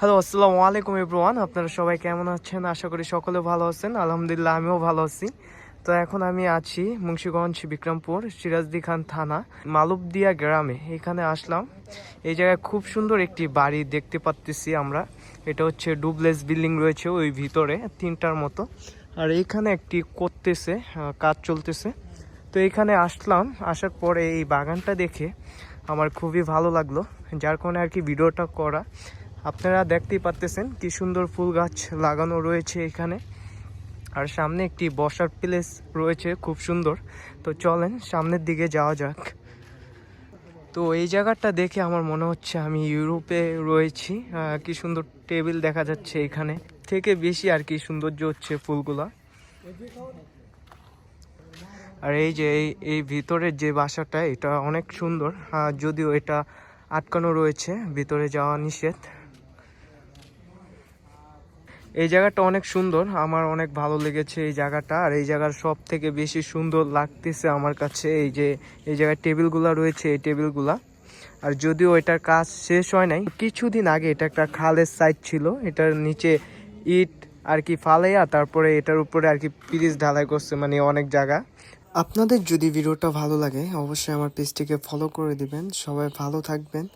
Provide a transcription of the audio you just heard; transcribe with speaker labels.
Speaker 1: Hello, আসসালামু আলাইকুম everyone. আপনারা সবাই কেমন আছেন? আশা করি সকলে ভালো আছেন। আলহামদুলিল্লাহ, আমিও ভালো আছি। তো এখন আমি আছি মুন্সীগঞ্জ বিক্রমপুর, সিরাজদি খান থানা, মালুবদিয়া গ্রামে। এখানে আসলাম। এই জায়গায় খুব সুন্দর একটি বাড়ি দেখতে পাচ্তেছি আমরা। এটা হচ্ছে ডুবলেস বিল্ডিং রয়েছে ওই ভিতরে, তিনটার মতো। আর এইখানে একটি করতেছে কাজ চলতেছে। তো এখানে আসলাম, আসার পরে এই বাগানটা দেখে আমার খুবই ভালো লাগল। যার কারণে আর কি ভিডিওটা করা। আপনারা দেখতেই পারতেছেন কি সুন্দর ফুল গাছ লাগানো রয়েছে এখানে। আর সামনে একটি বসার প্লেস রয়েছে খুব সুন্দর। তো চলেন সামনের দিকে যাওয়া যাক। তো এই জায়গাটা দেখে আমার মনে হচ্ছে আমি ইউরোপে রয়েছি। কি সুন্দর টেবিল দেখা যাচ্ছে এখানে। থেকে বেশি আর কি সৌন্দর্য হচ্ছে ফুলগুলা। আর এই যে এই এই ভিতরের যে বাসাটা, এটা অনেক সুন্দর। যদিও এটা আটকানো রয়েছে, ভিতরে যাওয়া নিষেধ। এই জায়গাটা অনেক সুন্দর। আমার অনেক ভালো লেগেছে এই জায়গাটা। আর এই জায়গার সব থেকে বেশি সুন্দর লাগতেছে আমার কাছে এই যে, এই জায়গায় টেবিলগুলা রয়েছে, এই টেবিলগুলা। আর যদিও এটার কাজ শেষ হয় নাই, কিছুদিন আগে এটা একটা খালের সাইড ছিল। এটার নিচে ইট, আর কি ফালাইয়া তারপরে এটার উপরে আর কি পিরিজ ঢালাই করছে মানে অনেক জায়গা। আপনাদের যদি ভিডিওটা ভালো লাগে, অবশ্যই আমার পেজটিকে ফলো করে দিবেন। সবাই ভালো থাকবেন।